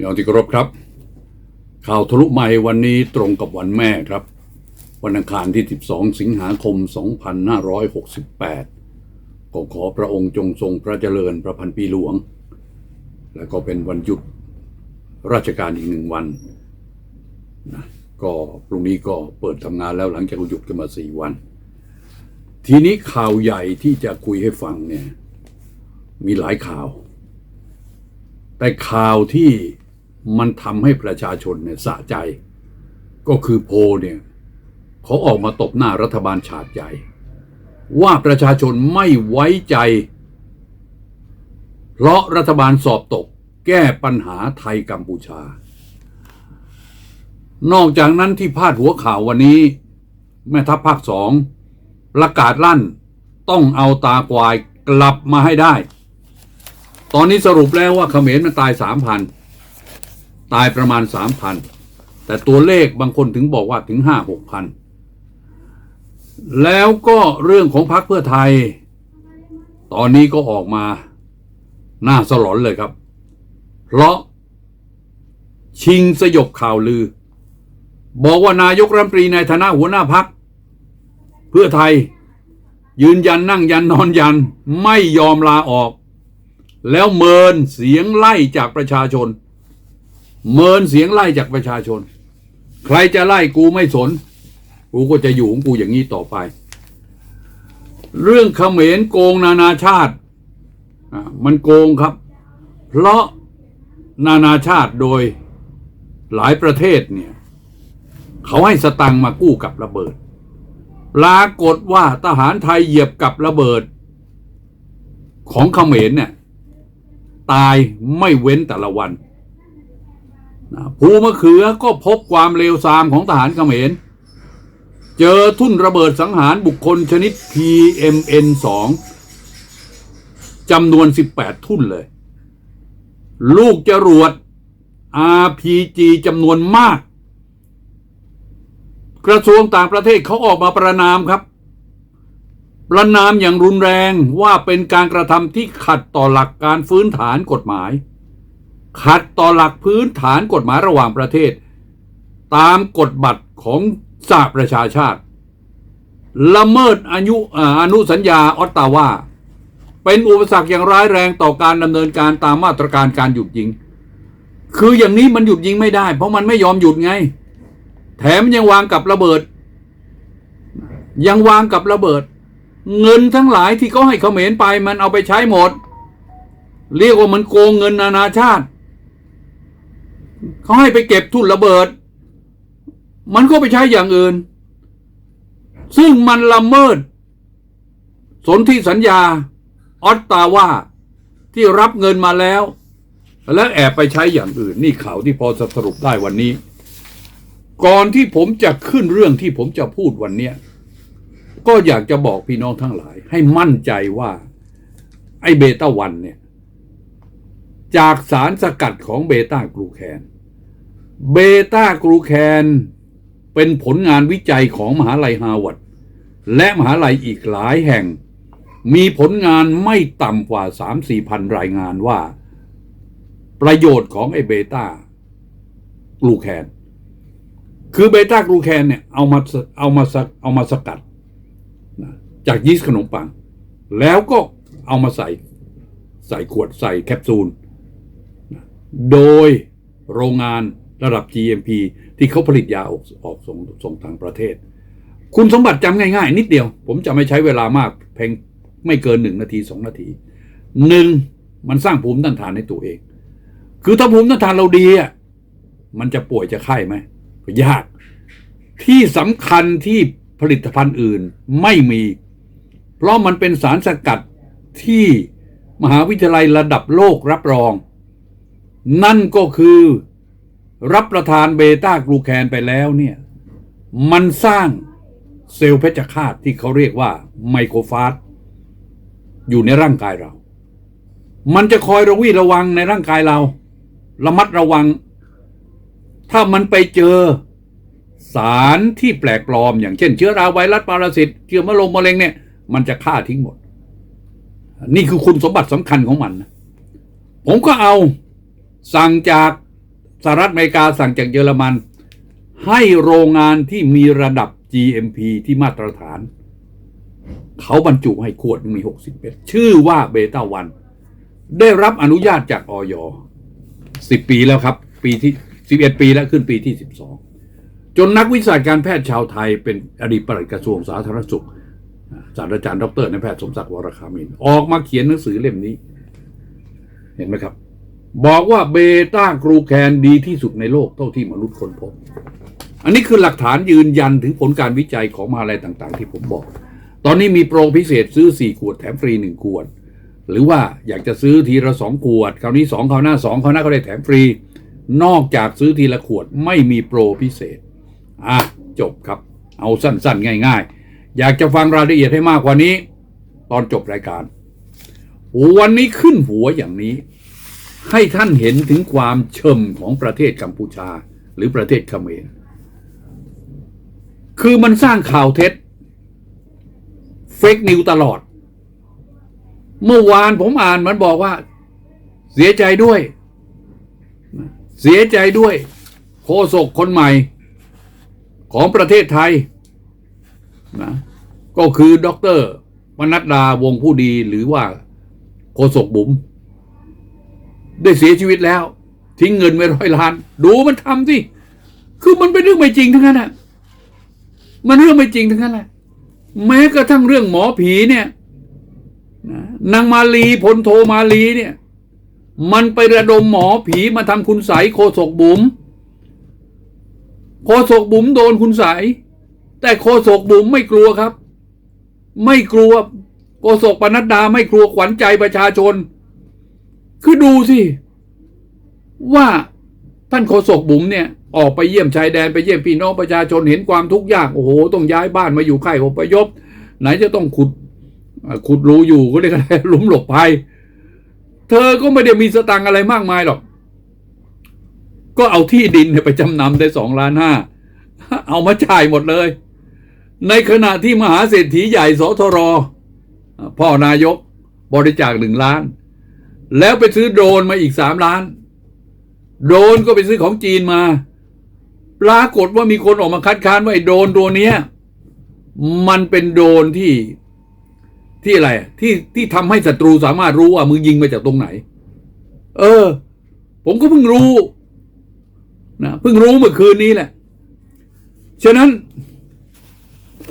พี่น้องที่เคารพครับ ข่าวทะลุใหม่วันนี้ตรงกับวันแม่ครับ วันอังคารที่ 12 สิงหาคม 2568 ก็ขอพระองค์จงทรงพระเจริญพระพันปีหลวง และก็เป็นวันหยุดราชการอีกหนึ่งวันนะก็พรุ่งนี้ก็เปิดทำงานแล้วหลังจากหยุดกันมาสี่วัน ทีนี้ข่าวใหญ่ที่จะคุยให้ฟังเนี่ยมีหลายข่าว แต่ข่าวที่ มันทำให้ประชาชนเนี่ยสะใจ ก็คือโพเนี่ยเขาออกมาตบหน้ารัฐบาลฉาดใหญ่ว่าประชาชนไม่ไว้ใจ เพราะรัฐบาลสอบตกแก้ปัญหาไทยกัมพูชา นอกจากนั้นที่พาดหัวข่าววันนี้ แม่ทัพภาคสองประกาศลั่นต้องเอาตาควายกลับมาให้ได้ ตอนนี้สรุปแล้วว่าเขมรมันตายสามพัน ตายประมาณสามพันแต่ตัวเลขบางคนถึงบอกว่าถึงห้าหกพันแล้วก็เรื่องของพรรคเพื่อไทย ตอนนี้ก็ออกมาน่าสลอนเลยครับ เพราะชิงสยบข่าวลือ บอกว่านายกรัฐมนตรีในฐานะหัวหน้าพัก เพื่อไทยยืนยันนั่งยันนอนยันไม่ยอมลาออก แล้วเมินเสียงไล่จากประชาชน เมินเสียงไล่จากประชาชน ใครจะไล่กูไม่สน กูก็จะอยู่ของกูอย่างนี้ต่อไป เรื่องเขมรโกงนานาชาติมันโกงครับ เพราะนานาชาติโดยหลายประเทศเนี่ย เขาให้สตังค์มากู้กับระเบิดปรากฏว่าทหารไทยเหยียบกับระเบิด ของเขมรเนี่ยตายไม่เว้นแต่ละวัน ภูมะเขือก็พบความเลวทรามของทหารเขมร เจอทุ่นระเบิดสังหารบุคคลชนิด PMN 2จำนวน 18 ทุ่นเลย ลูกจรวด RPG จำนวนมาก กระทรวงต่างประเทศเขาออกมาประนามครับ ประนามอย่างรุนแรงว่าเป็นการกระทำที่ขัดต่อหลักการพื้นฐานกฎหมาย ขัดต่อหลักพื้นฐานกฎหมายระหว่างประเทศ ตามกฎบัตรของสหประชาชาติ ละเมิดอายุอนุสัญญาออตตาวาเป็นอุปสรรคอย่างร้ายแรงต่อการดำเนินการตามมาตรการการหยุดยิง คืออย่างนี้มันหยุดยิงไม่ได้ เพราะมันไม่ยอมหยุดไง แถมยังวางกับระเบิด ยังวางกับระเบิด เงินทั้งหลายที่เขาให้เขมรไปมันเอาไปใช้หมด เรียกว่ามันโกงเงินนานาชาติ เขาให้ไปเก็บทุนระเบิด มันก็ไปใช้อย่างอื่น ซึ่งมันละเมิด สนธิสัญญา ออตตาว่าที่รับเงินมาแล้ว แล้วแอบไปใช้อย่างอื่น นี่ข่าวที่พอสรุปได้วันนี้ ก่อนที่ผมจะขึ้นเรื่องที่ผมจะพูดวันเนี้ยก็อยากจะบอกพี่น้องทั้งหลาย ให้มั่นใจว่า ไอ้เบต้าวันเนี่ย จากสารสกัดของเบต้ากลูแคน เบต้ากลูแคนเป็นผลงานวิจัยของมหาลัยฮาร์วาร์ดและมหาลัยอีกหลายแห่ง มีผลงานไม่ต่ำกว่า 3-4พันรายงานว่า ประโยชน์ของไอเบต้ากลูแคนคือเบต้ากลูแคนเนี่ยเอามาเอามาสเอามาสกัดจากยีสต์ขนมปัง แล้วก็เอามาใส่ใส่ขวดใส่แคปซูล โดยโรงงาน ระดับ GMP ที่เขาผลิตยาออกออกส่งส่งต่างประเทศ คุณสมบัติจำง่าย ๆ นิดเดียว ผมจะไม่ใช้เวลามากเพียงไม่เกินหนึ่งนาทีสองนาทีหนึ่งมันสร้างภูมิต้านทานให้ตัวเอง คือถ้าภูมิต้านทานเราดีอะมันจะป่วยจะไข้ไหมยาก ที่สำคัญที่ผลิตภัณฑ์อื่นไม่มี เพราะมันเป็นสารสกัดที่มหาวิทยาลัยระดับโลกรับรอง นั่นก็คือ รับประทานเบต้ากลูแคนไปแล้วเนี่ย มันสร้างเซลล์เพชฌฆาตที่เขาเรียกว่าไมโครฟาสอยู่ในร่างกายเรา มันจะคอยระวีระวังในร่างกายเรา ระมัดระวัง ถ้ามันไปเจอสารที่แปลกปลอม อย่างเช่น เชื้อราไวรัสปรสิตเชื้อมะลงมะเร็งเนี่ย มันจะฆ่าทิ้งหมด นี่คือคุณสมบัติสำคัญของมัน ผมก็เอาสั่งจาก สหรัฐอเมริกาสั่งจากเยอรมัน ให้โรงงานที่มีระดับ GMP ที่มาตรฐาน เขาบรรจุให้ขวดมี60เม็ดชื่อว่าเบต้าวัน ได้รับอนุญาตจากออย10 ปีแล้วครับ ปีที่ 11 ปีแล้วขึ้นปีที่ 12 จนนักวิชาการแพทย์ชาวไทยเป็นอดีตปลัดกระทรวงสาธารณสุขศาสตราจารย์ดรนายแพทย์สมศักดิ์วรคามิน ออกมาเขียนหนังสือเล่มนี้ เห็นไหมครับ บอกว่าเบต้ากรูแคนดีที่สุดในโลกเท่าที่มนุษย์ค้นพบ อันนี้คือหลักฐานยืนยันถึงผลการวิจัยของมหาลัยต่างๆ ที่ผมบอก ตอนนี้มีโปรพิเศษซื้อ 4 ขวดแถมฟรี 1 ขวด หรือว่าอยากจะซื้อทีละ 2 ขวด คราวนี้ 2 คราวหน้า 2 คราวหน้าก็ได้แถมฟรี นอกจากซื้อทีละขวดไม่มีโปรพิเศษ อะ จบครับ เอาสั้นๆ ง่าย ๆ อยากจะฟังรายละเอียดให้มากกว่านี้ ตอนจบรายการ วันนี้ขึ้นหัวอย่างนี้ ให้ท่านเห็นถึงความเชิมของประเทศกัมพูชาหรือประเทศเขมร คือมันสร้างข่าวเท็จเฟกนิวตลอด เมื่อวานผมอ่านมันบอกว่า เสียใจด้วย เสียใจด้วย โคศกคนใหม่ของประเทศไทยนะก็คือด็อกเตอร์มนัดดาวงผู้ดีหรือว่าโคศกบุ๋ม ได้เสียชีวิตแล้ว ทิ้งเงินไว้ร้อยล้าน ดูมันทำสิคือมันเป็นเรื่องไม่จริงทั้งนั้นอะมันเรื่องไม่จริงทั้งนั้นแหละแม้กระทั่งเรื่องหมอผีเนี่ยนางมาลีพลโทมาลีเนี่ย มันไประดมหมอผีมาทำคุณใสโคศกบุ๋มโคศกบุ๋มโดนคุณใสแต่โคศกบุ๋มไม่กลัวครับ ไม่กลัวโคศกปนัดดาไม่กลัวขวัญใจประชาชน คือดูสิ ว่าท่านโฆษกบุ๋มเนี่ย ออกไปเยี่ยมชายแดนไปเยี่ยมพี่น้องประชาชนเห็นความทุกข์ยาก โอ้โห ต้องย้ายบ้านมาอยู่ค่ายอพยพ ไหนจะต้องขุด ขุดรูอยู่ก็เรียกอะไรหลุมหลบภัย เธอก็ไม่ได้มีสตังอะไรมากมายหรอก ก็เอาที่ดินไปจำนำได้สองล้านห้าเอามาจ่ายหมดเลย ในขณะที่มหาเศรษฐีใหญ่สทรพ่อนายกบริจาคหนึ่งล้าน แล้วไปซื้อโดรนมาอีกสามล้าน โดรนก็ไปซื้อของจีนมา ปรากฏว่ามีคนออกมาคัดค้านว่าไอ้โดรนตัวเนี้ย มันเป็นโดรนที่ที่อะไร ที่ที่ทำให้ศัตรูสามารถรู้ว่ามึงยิงมาจากตรงไหน เออ ผมก็เพิ่งรู้นะเพิ่งรู้เมื่อคืนนี้แหละ ฉะนั้น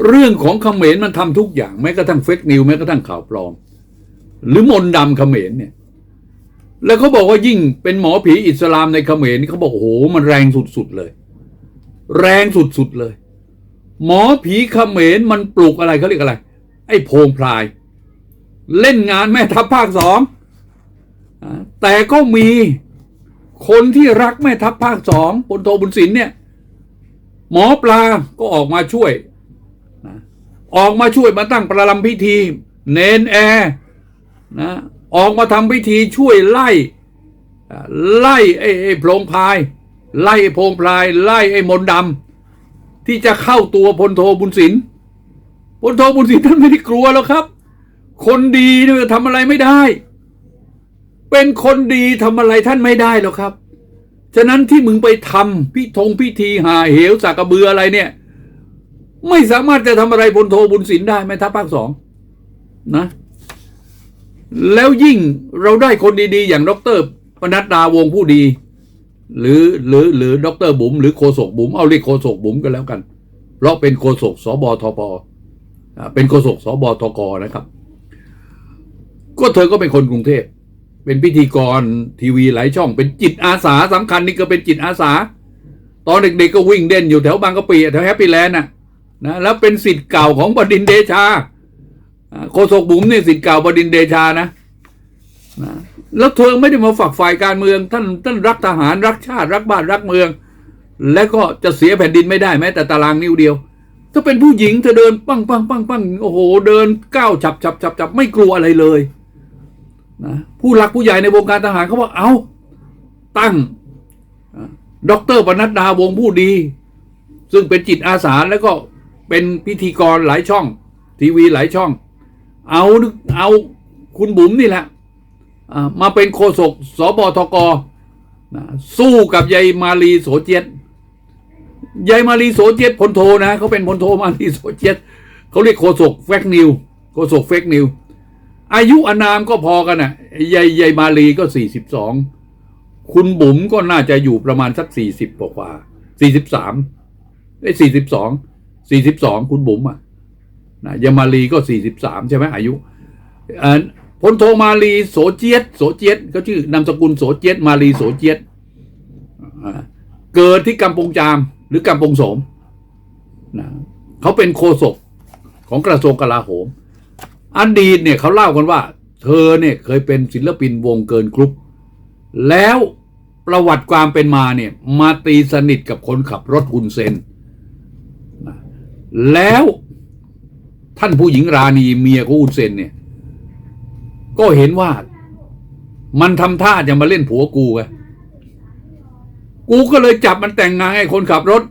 เรื่องของเขมรมันทำทุกอย่าง แม้กระทั่งเฟกนิวแม้กระทั่งข่าวปลอม หรือมนดำเขมรเนี่ย แล้วเขาบอกว่ายิ่งเป็นหมอผีอิสลามในเขมรนี่เขาบอกโอ้โหมันแรงสุดๆเลย แรงสุดๆเลย หมอผีเขมรมันปลูกอะไรเขาเรียกอะไร ไอ้โพงพลาย เล่นงานแม่ทัพภาคสองแต่ก็มีคนที่รักแม่ทัพภาคสองพลโทบุญสินเนี่ย หมอปลาก็ออกมาช่วยออกมาช่วยมาตั้งประลำพิธี เนนแอร์นะ ออกมาทำพิธีช่วยไล่ไล่ไอ้ไอ้โพรงพาย ไล่ไอ้โพงพลาย ไล่ไอ้มนต์ดำที่จะเข้าตัวพลโทบุญสินพลโทบุญสินท่านไม่ได้กลัวแล้วครับ คนดีเนี่ยทำอะไรไม่ได้ เป็นคนดีทำอะไรท่านไม่ได้หรอกครับ ฉะนั้นที่มึงไปทำพิธงพิธีหาเหวสากระเบืออะไรเนี่ย ไม่สามารถจะทำอะไรพลโทบุญสินได้แม่ทัพภาคสองนะ แล้วยิ่งเราได้คนดีๆ อย่างดรปนัดดาวงผู้ดี หรือหรือหรือดรบุ๋มหรือโคศกบุ๋มเอาเรียกโคศกบุ๋มกันแล้วกัน เพราะเป็นโคศกสบทปอเป็นโคศกสบทกนะครับ ก็เธอก็เป็นคนกรุงเทพเป็นพิธีกรทีวีหลายช่อง เป็นจิตอาสาสำคัญนี่ก็เป็นจิตอาสา ตอนเด็กๆก็วิ่งเด่นอยู่แถวบางกะปิแถวแฮปปี้แลนด์น่ะนะแล้วเป็นสิทธิ์เก่าของบดินเดชา โคศกบุ๋มเนี่ยสิทธิ์เก่าบดินเดชานะนะแล้วเธอไม่ได้มาฝักฝ่ายการเมือง ท่านท่านรักทหารรักชาติ รักบ้านรักเมือง และก็จะเสียแผ่นดินไม่ได้แม้แต่ตารางนิ้วเดียว ถ้าเป็นผู้หญิงเธอเดินปั้งปั้งปั้งปั้งโอ้โห เดินก้าวฉับฉับฉับฉับไม่กลัวอะไรเลยนะผู้หลักผู้ใหญ่ในวงการทหารเขาบอกเอาตั้งด็อกเตอร์ปนัดดาวงผู้ดี ซึ่งเป็นจิตอาสาแล้วก็เป็นพิธีกรหลายช่อง ทีวีหลายช่อง เอาเอาคุณบุ๋มนี่แหละมาเป็นโฆษกสบทกนะสู้กับยายมาลีโสเจียตยายมาลีโสเจียตพลโทนะเขาเป็นพลโทมาลีโสเจียตเขาเรียกโคศกเฟกนิวโคศกเฟกนิวอายุอนามก็พอกันนะยายยายมาลีก็สี่สิบสองคุณบุ๋มก็น่าจะอยู่ประมาณสักสี่สิบกว่าสี่สิบสามไอ้สี่สิบสองสี่สิบสองคุณบุ๋มอะ นะยามาลีก็สี่สิบสามใช่ไหมอายุพลโทมาลีโสเจียตโสเจียตเขาชื่อนามสกุลโสเจียตมาลีโสเจียตเกิดที่กำปงจามหรือกำปงโสมนะเขาเป็นโฆษกของกระทรวงกลาโหมอดีตเนี่ยเขาเล่ากันว่า เธอเนี่ยเคยเป็นศิลปินวงเกินกรุ๊ปแล้วประวัติความเป็นมาเนี่ยมาตีสนิทกับคนขับรถฮุนเซนนะแล้ว ท่านผู้หญิงราณีเมียของฮุนเซนเนี่ย ก็เห็นว่ามันทำท่าจะมาเล่นผัวกูไงกูก็เลยจับมันแต่งงานให้คนขับรถ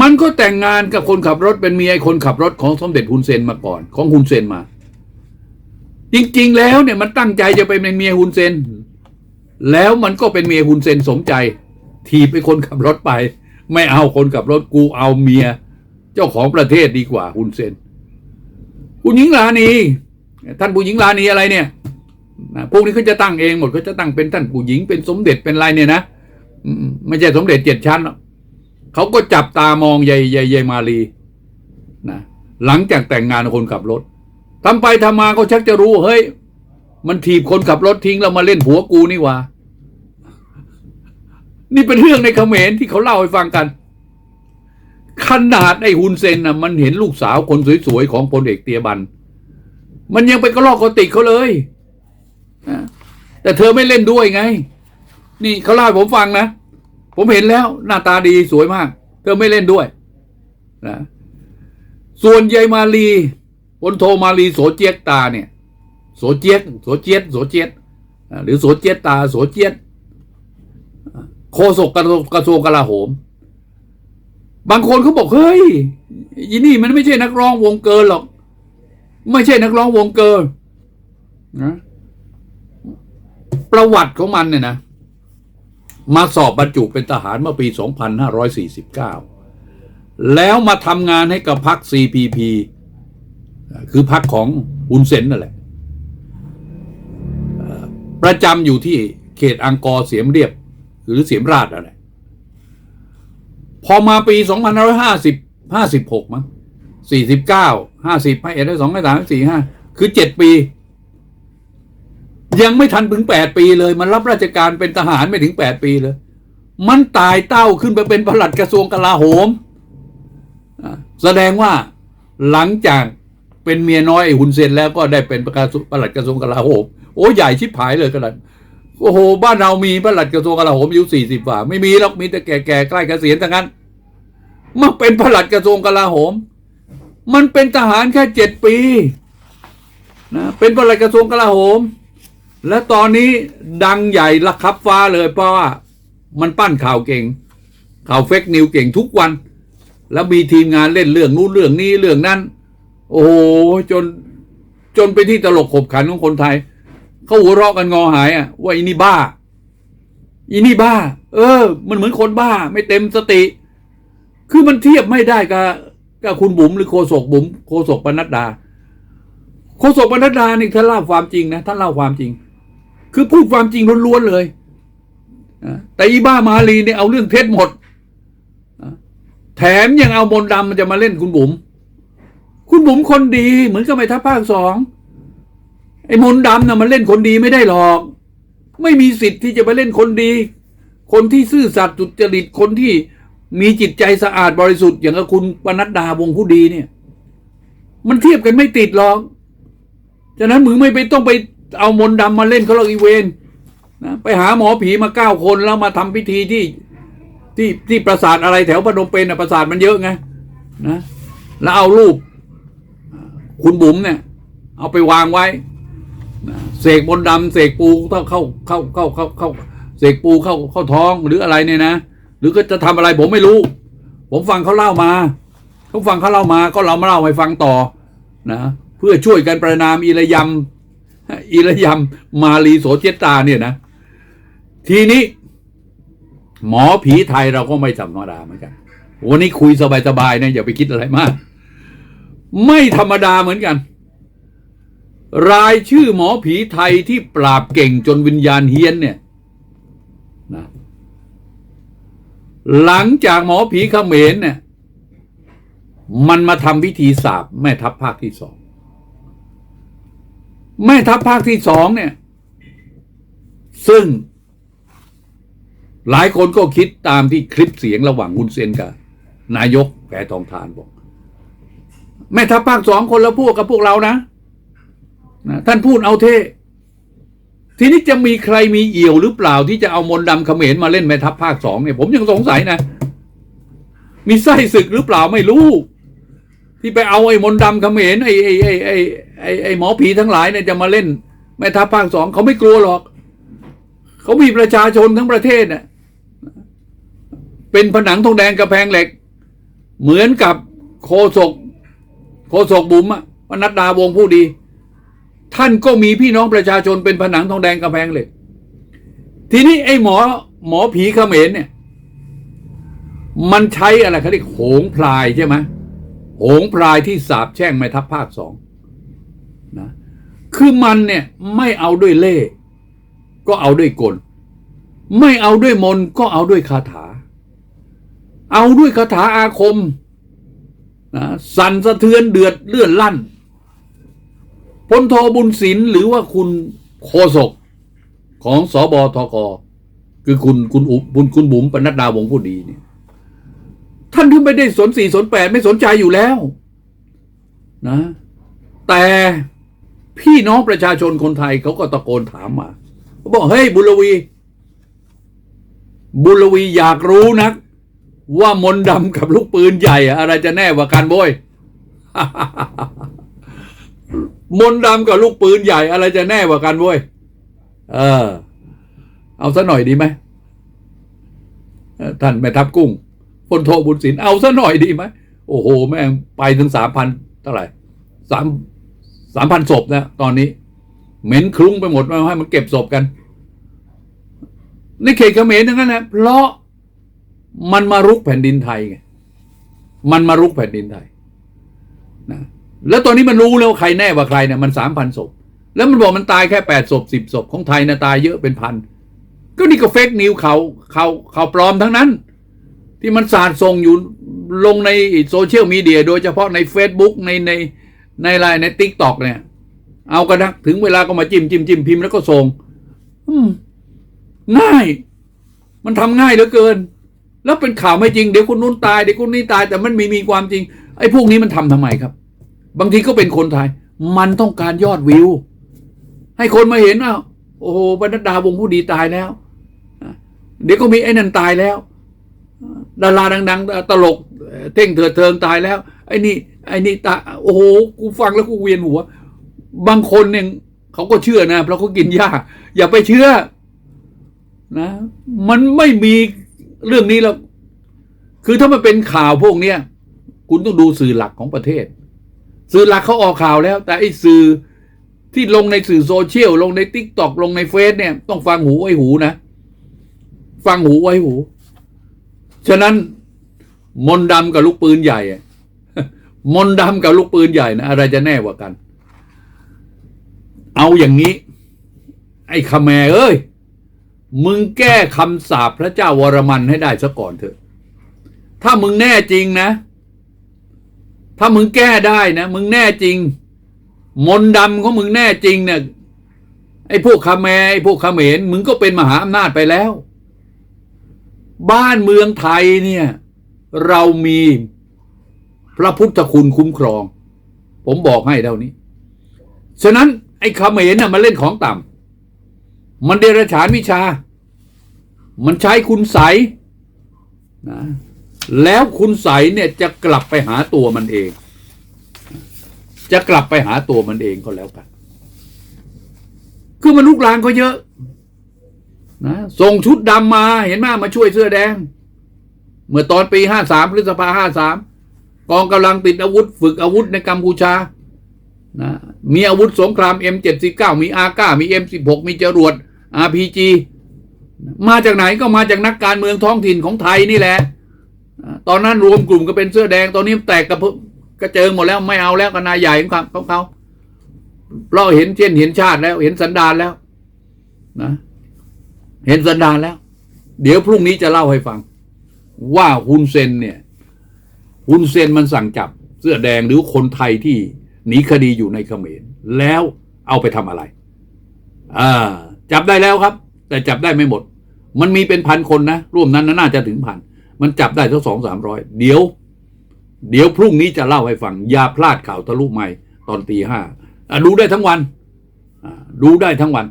มันก็แต่งงานกับคนขับรถเป็นเมียไอ้คนขับรถของสมเด็จฮุนเซนมาก่อน ของฮุนเซนมา จริง ๆ แล้วเนี่ยมันตั้งใจจะไปเป็นเมียฮุนเซน แล้วมันก็เป็นเมียฮุนเซนสมใจ ทีไปคนขับรถไป ไม่เอาคนขับรถกูเอาเมีย เจ้าของประเทศดีกว่าฮุนเซนคุณหญิงลานีท่านผู้หญิงลานีอะไรเนี่ยพวกนี้เขาจะตั้งเองหมดเขาจะตั้งเป็นท่านผู้หญิงเป็นสมเด็จเป็นอะไรเนี่ยนะไม่ใช่สมเด็จเจ็ดชั้นหรอกเขาก็จับตามองยายยายยายมาลีนะหลังจากแต่งงานคนขับรถทำไปทำมาก็ชักจะรู้เฮ้ย มันถีบคนขับรถทิ้งแล้วมาเล่นผัวกูนี่ว่านี่เป็นเรื่องในเขมรที่เขาเล่าให้ฟังกัน ขนาดไอ้ฮุนเซนนะมันเห็นลูกสาวคนสวยๆของพลเอกเตียบัน มันยังไปกระลอกกระติกเขาเลยนะแต่เธอไม่เล่นด้วยไง นี่เขาเล่าให้ผมฟังนะผมเห็นแล้ว หน้าตาดีสวยมาก เธอไม่เล่นด้วยนะส่วนยายมาลีพลโทมาลีโสเจียกตาเนี่ย โสเจียกโสเจียดโสเจียดอ่าหรือโสเจียดตาโสเจียดอ่าโฆษกกระทรวงกระทรวงกลาโหม บางคนเขาบอกเฮ้ยยีนี่มันไม่ใช่นักร้องวงเกินหรอก ไม่ใช่นักร้องวงเกินนะประวัติของมันเนี่ยนะ มาสอบบรรจุเป็นทหารเมื่อปี 2549 แล้วมาทำงานให้กับพรรค CPP คือพรรคของฮุนเซนนั่นแหละ ประจำอยู่ที่เขตอังกอร์เสียมเรียบ หรือเสียมราชอะไร พอมาปี2550 56มั้ง49 50 51 52 53 45คือ7ปี ยังไม่ทันถึงแปดปีเลย มันรับราชการเป็นทหารไม่ถึงแปดปีเลย มันตายเต้าขึ้นไปเป็นประหลัดกระทรวงกลาโหมอะแสดงว่าหลังจากเป็นเมียน้อยไอ้หุนเซนแล้วก็ได้เป็นประกาศปลัดกระทรวงกลาโหมโอ้ใหญ่ชิบหายเลยขนาด โอ้โห บ้านเรามีปลัดกระทรวงกลาโหมอายุสี่สิบกว่า ไม่มีหรอกมีแต่แก่ๆใกล้เกษียณทั้งนั้นมาเป็นปลัดกระทรวงกลาโหม มันเป็นทหารแค่เจ็ดปีนะเป็นปลัดกระทรวงกลาโหม และตอนนี้ดังใหญ่ระคับฟ้าเลยเพราะว่ามันปั้นข่าวเก่ง ข่าวเฟกนิวเก่งทุกวัน แล้วมีทีมงานเล่นเรื่องนู้นเรื่องนี้เรื่องนั้น โอ้โหจนจนไปนที่ตลกขบขันของคนไทย เขาหัวเราะกันงอหายอะว่าอีนี่บ้าอีนี่บ้า เออ มันเหมือนคนบ้า ไม่เต็มสติ คือมันเทียบไม่ได้กับกับคุณบุ๋มหรือโคศกบุ๋มโคศกปนัดดา โคศกปนัดดานี่ท่านเล่าความจริงนะท่านเล่าความจริง คือพูดความจริงล้วนๆเลยนะแต่อีบ้ามาลีเนี่ยเอาเรื่องเท็จหมดแถมยังเอามนดำมันจะมาเล่นคุณบุ๋มคุณบุ๋มคนดีเหมือนกับไปทัพภาคสอง อ้มนดำน่ะมันเล่นคนดีไม่ได้หรอก ไม่มีสิทธิ์ที่จะไปเล่นคนดี คนที่ซื่อสัตย์สุจริตคนที่มีจิตใจสะอาดบริสุทธิ์อย่างกับคุณปนัดดาวงผู้ดีเนี่ย มันเทียบกันไม่ติดหรอกฉะนั้นมึงไม่ไปต้องไปเอามนดำมาเล่นเขาหรอกอีเวนนะไปหาหมอผีมาเก้าคนแล้วมาทำพิธีที่ที่ที่ปราสาทอะไรแถวพนมเปญนะปราสาทมันเยอะไงนะแล้วเอารูป คุณบุ๋มเนี่ย เอาไปวางไว้ เสกมนต์ดำเสกปูเข้าเข้าเข้าเข้าเข้าเข้าเสกปูเข้าเข้าท้องหรืออะไรเนี่ยนะ หรือก็จะทำอะไรผมไม่รู้ ผมฟังเขาเล่ามาเขาฟังเขาเล่ามาก็เรามาเล่าให้ฟังต่อนะเพื่อช่วยกันประนามอิระยำอิระยำมาลีโสเจตตาเนี่ยนะ ทีนี้ หมอผีไทยเราก็ไม่ธรรมดาเหมือนกันวันนี้คุยสบายๆนะอย่าไปคิดอะไรมาก ไม่ธรรมดาเหมือนกัน รายชื่อหมอผีไทยที่ปราบเก่งจนวิญญาณเฮียนเนี่ยนะหลังจากหมอผีเขมรเนี่ย มันมาทำพิธีสาบแม่ทัพภาคที่สอง แม่ทัพภาคที่สองเนี่ย ซึ่ง หลายคนก็คิดตามที่คลิปเสียงระหว่างคุณเซนกับ นายกแพทองทานบอก แม่ทัพภาคสองคนละพวกกับพวกเรานะ นะท่านพูดเอาเท่ทีนี้จะมีใครมีเอี่ยวหรือเปล่าที่จะเอามนดำเขมรมาเล่นแม่ทัพภาคสองเนี่ยผมยังสงสัยนะ มีไส้ศึกหรือเปล่าไม่รู้ ที่ไปเอาไอ้มนดำเขมรไอ้ไอ้ไอ้ไอ้ไอ้ไอ้หมอผีทั้งหลายเนี่ยจะมาเล่นแม่ทัพภาคสองเขาไม่กลัวหรอก เขามีประชาชนทั้งประเทศน่ะเป็นผนังทองแดงกระแพงเหล็ก เหมือนกับโคศกโคศกบุ๋มอะนัดดาวงผู้ดี ท่านก็มีพี่น้องประชาชนเป็นผนังทองแดงกระแพงเหล็กทีนี้ไอ้หมอหมอผีเขมรเนี่ย มันใช้อะไรเขาเรียกโหงพลายใช่ไหมโหงพลายที่สาบแช่งแม่ทัพภาคสองนะคือมันเนี่ยไม่เอาด้วยเล่ ก็เอาด้วยกล ไม่เอาด้วยมนก็เอาด้วยคาถา เอาด้วยคาถาอาคมนะสั่นสะเทือนเดือดเลื่อนลั่น พลโทบุญศิลหรือว่าคุณโคศกของสอบอทกคือคุณคุณอุบุญคุณบุ๋มปนัดดาวงผู้ดีเนี่ยท่านที่ไม่ได้สนสี่สนแปดไม่สนใจอยู่แล้วนะ แต่พี่น้องประชาชนคนไทยเขาก็ตะโกนถามมาเขาบอกเฮ้ยบุรวี บุรวีอยากรู้นัก ว่ามนดำกับลูกปืนใหญ่ อะไรจะแน่กว่ากันโว้ย มนดำกับลูกปืนใหญ่อะไรจะแน่กว่ากันโว้ย เออ เอาซะหน่อยดีไหมท่านแม่ทัพกุ้งพลโทบุญศิลป์เอาซะหน่อยดีไหมโอ้โห แม่งไปถึงสามพันเท่าไหร่สามสามพันศพนะตอนนี้ เหม็นคลุ้งไปหมดมาให้มันเก็บศพกันในเขตเขมรทั้งนั้นแหละเพราะมันมารุกแผ่นดินไทยไงมันมารุกแผ่นดินไทยนะ แล้วตอนนี้มันรู้แล้วว่าใครแน่ว่าใครเนี่ยมันสามพันศพ แล้วมันบอกมันตายแค่แปดศพสิบศพของไทยนะตายเยอะเป็นพัน ก็นี่ก็เฟกนิวเขาเขาเขาปลอมทั้งนั้น ที่มันสาดส่งอยู่ลงในโซเชียลมีเดียโดยเฉพาะใน Facebook ในในในไลน์ในทิกตอกเนี่ย เอากระดักถึงเวลาก็มาจิ้มจิ้มจิ้มพิมพ์แล้วก็ส่งง่าย มันทำง่ายเหลือเกิน แล้วเป็นข่าวไม่จริงเดี๋ยวคนนู้นตายเดี๋ยวคนนี้ตายแต่มันมีมีความจริงไอ้พวกนี้มันทำทำไมครับ บางทีก็เป็นคนไทย มันต้องการยอดวิว ให้คนมาเห็นว่าโอ้โหบรรดาวงผู้ดีตายแล้ว เดี๋ยวก็มีไอ้นั่นตายแล้ว ดาราดัง ๆ ตลกเท่งเถิดเทิงตายแล้ว ไอ้นี่ไอ้นี่ตาโอ้โหกูฟังแล้วกูเวียนหัว บางคนเนี่ยเขาก็เชื่อนะเพราะเขากินหญ้าอย่าไปเชื่อนะมันไม่มีเรื่องนี้แล้ว คือถ้ามันเป็นข่าวพวกเนี้ย คุณต้องดูสื่อหลักของประเทศ สื่อหลักเขาออกข่าวแล้ว แต่ไอ้สื่อที่ลงในสื่อโซเชียลลงในทิกตอกลงในเฟซเนี่ย ต้องฟังหูไว้หูนะฟังหูไว้หู ฉะนั้น มนดำกับลูกปืนใหญ่มนดำกับลูกปืนใหญ่นะอะไรจะแน่กว่ากัน เอาอย่างนี้ ไอ้ขแมเอ้ย มึงแก้คำสาปพระเจ้าวรมันให้ได้ซะก่อนเถอะ ถ้ามึงแน่จริงนะ ถ้ามึงแก้ได้นะมึงแน่จริง มนดำของมึงแน่จริงเนี่ยไอ้พวกคาแมไอ้พวกเมรมึงก็เป็นมหาอำนาจไปแล้ว บ้านเมืองไทยเนี่ย เรามีพระพุทธคุณคุ้มครอง ผมบอกให้เท่านี้ ฉะนั้นไอ้เขมรน่ะมันเล่นของต่ำมันเดรัจฉานวิชา มันใช้คุณใสนะ แล้วคุณใสเนี่ยจะกลับไปหาตัวมันเอง จะกลับไปหาตัวมันเองก็แล้วกัน คือมันลุกลานก็เยอะนะส่งชุดดำมาเห็นไหมมาช่วยเสื้อแดง เมื่อตอนปีห้าสามพฤษภาห้าสามกองกำลังติดอาวุธ ฝึกอาวุธในกัมพูชานะมีอาวุธสงคราม M79 มีอาก้ามี M16 มีจรวด RPG มาจากไหนก็มาจากนักการเมืองท้องถิ่นของไทยนี่แหละ ตอนนั้นรวมกลุ่มก็เป็นเสื้อแดง ตอนนี้แตกกระเกระเจิงหมดแล้วไม่เอาแล้วก็นายใหญ่ของเขาเขาเราเห็นเช่นเห็นชาติแล้ว เห็นสันดานแล้วนะเห็นสันดานแล้ว เดี๋ยวพรุ่งนี้จะเล่าให้ฟัง ว่าฮุนเซนเนี่ยฮุนเซนมันสั่งจับเสื้อแดงหรือคนไทยที่หนีคดีอยู่ในเขมรแล้วเอาไปทำอะไร อ่า จับได้แล้วครับ แต่จับได้ไม่หมด มันมีเป็นพันคนนะร่วมนั้นน่าจะถึงพัน มันจับได้ทั้งสองสามร้อยเดี๋ยว เดี๋ยวพรุ่งนี้จะเล่าให้ฟัง อย่าพลาดข่าวทะลุใหม่ ตอนตีห้าดูได้ทั้งวันดูได้ทั้งวัน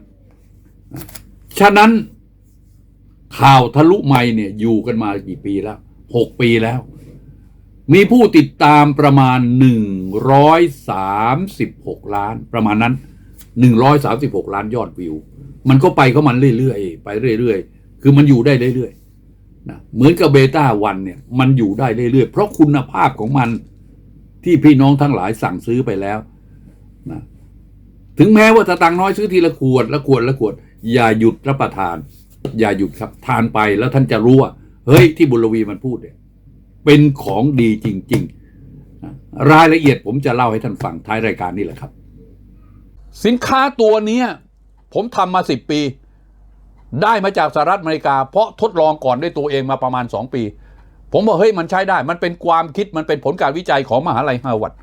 ฉะนั้นข่าวทะลุใหม่เนี่ยอยู่กันมากี่ปีแล้วหกปีแล้ว มีผู้ติดตามประมาณหนึ่งร้อยสามสิบหกล้าน ประมาณนั้นหนึ่งร้อยสามสิบหกล้านยอดวิว มันก็ไปเขามันเรื่อยๆไปเรื่อยๆ คือมันอยู่ได้เรื่อยๆ นะเหมือนกับเบต้าวันเนี่ยมันอยู่ได้เรื่อยๆ เพราะคุณภาพของมันที่พี่น้องทั้งหลายสั่งซื้อไปแล้วนะถึงแม้ว่าจะตังน้อยซื้อทีละขวดละขวดละขวด อย่าหยุดรับประทาน อย่าหยุดครับทานไปแล้วท่านจะรู้ว่าเฮ้ยที่บุรวีมันพูดเนี่ยเป็นของดีจริง ๆ รายละเอียดผมจะเล่าให้ท่านฟังท้ายรายการนี่แหละครับ สินค้าตัวนี้ผมทำมาสิบปี ได้มาจากสหรัฐอเมริกา เพราะทดลองก่อนด้วยตัวเองมาประมาณสองปี ผมบอกเฮ้ยมันใช้ได้ มันเป็นความคิดมันเป็นผลการวิจัยของมหาลัยฮาร์วาร์ด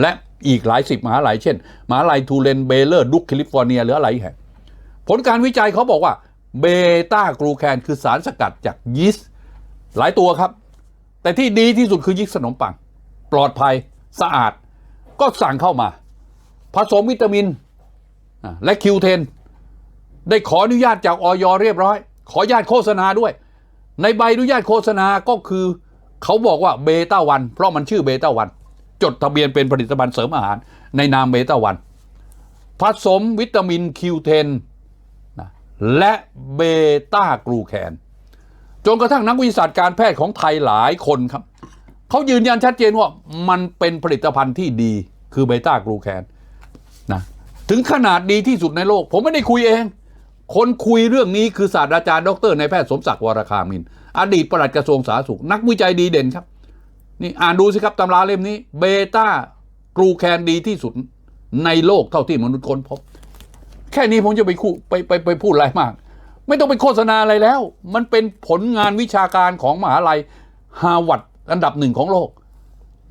และอีกหลายสิบมหาลัยเช่นมหาลัยทูเลนเบเลอร์ดุกแคลิฟอร์เนียหรืออะไรแห่งผลการวิจัยเขาบอกว่าเบต้ากลูแคนคือสารสกัดจากยีสต์หลายตัวครับ แต่ที่ดีที่สุดคือยีสต์ขนมปัง ปลอดภัยสะอาด ก็สั่งเข้ามา ผสมวิตามินและคิวเทน ได้ขออนุญาตจากออยเรียบร้อย ขออนุญาตโฆษณาด้วย ในใบอนุญาตโฆษณาก็คือ เขาบอกว่าเบต้าวัน เพราะมันชื่อเบต้าวัน จดทะเบียนเป็นผลิตภัณฑ์เสริมอาหาร ในนามเบต้าวันผสมวิตามินคิวเทนนะและเบต้ากลูแคนจนกระทั่งนักวิทยาศาสตร์การแพทย์ของไทยหลายคนครับเขายืนยันชัดเจนว่ามันเป็นผลิตภัณฑ์ที่ดีคือเบต้ากลูแคนนะถึงขนาดดีที่สุดในโลก ผมไม่ได้คุยเอง คนคุยเรื่องนี้คือศาสตราจารย์ดรนายแพทย์สมศักดิ์วรคามิน อดีตปลัดกระทรวงสาธารณสุข นักวิจัยดีเด่นครับ นี่อ่านดูสิครับตำราเล่มนี้ เบต้ากลูแคนดีที่สุดในโลกเท่าที่มนุษย์ค้นพบ แค่นี้ผมจะไปคู่ไปไปไปพูดอะไรมาก ไม่ต้องไปโฆษณาอะไรแล้ว มันเป็นผลงานวิชาการของมหาลัยฮาร์วาร์ดอันดับหนึ่งของโลก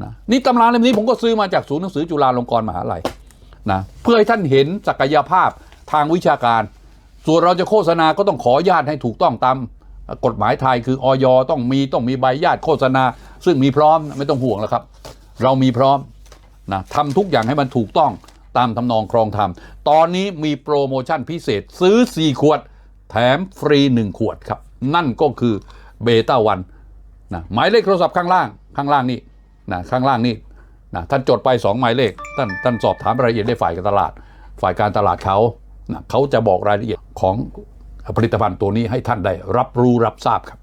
นะนี่ตำราเล่มนี้ผมก็ซื้อมาจากศูนย์หนังสือจุฬาลงกรณ์มหาลัยนะเพื่อให้ท่านเห็นศักยภาพทางวิชาการ ส่วนเราจะโฆษณาก็ต้องขออนุญาตให้ถูกต้องตามกฎหมายไทยคือออยต้องมีต้องมีใบญาตโฆษณา ซึ่งมีพร้อมไม่ต้องห่วงแล้วครับ เรามีพร้อมนะทำทุกอย่างให้มันถูกต้องตามทำนองครองธรรม ตอนนี้มีโปรโมชั่นพิเศษซื้อ 4 ขวด แถมฟรี 1 ขวดครับ นั่นก็คือเบต้าวันนะหมายเลขโทรศัพท์ข้างล่างข้างล่างนี่นะข้างล่างนี่นะท่านจดไป 2 หมายเลข ท่านท่านสอบถามรายละเอียดได้ฝ่ายการตลาด ฝ่ายการตลาดเขา นะเขาจะบอกรายละเอียดของผลิตภัณฑ์ตัวนี้ให้ท่านได้รับรู้รับทราบครับ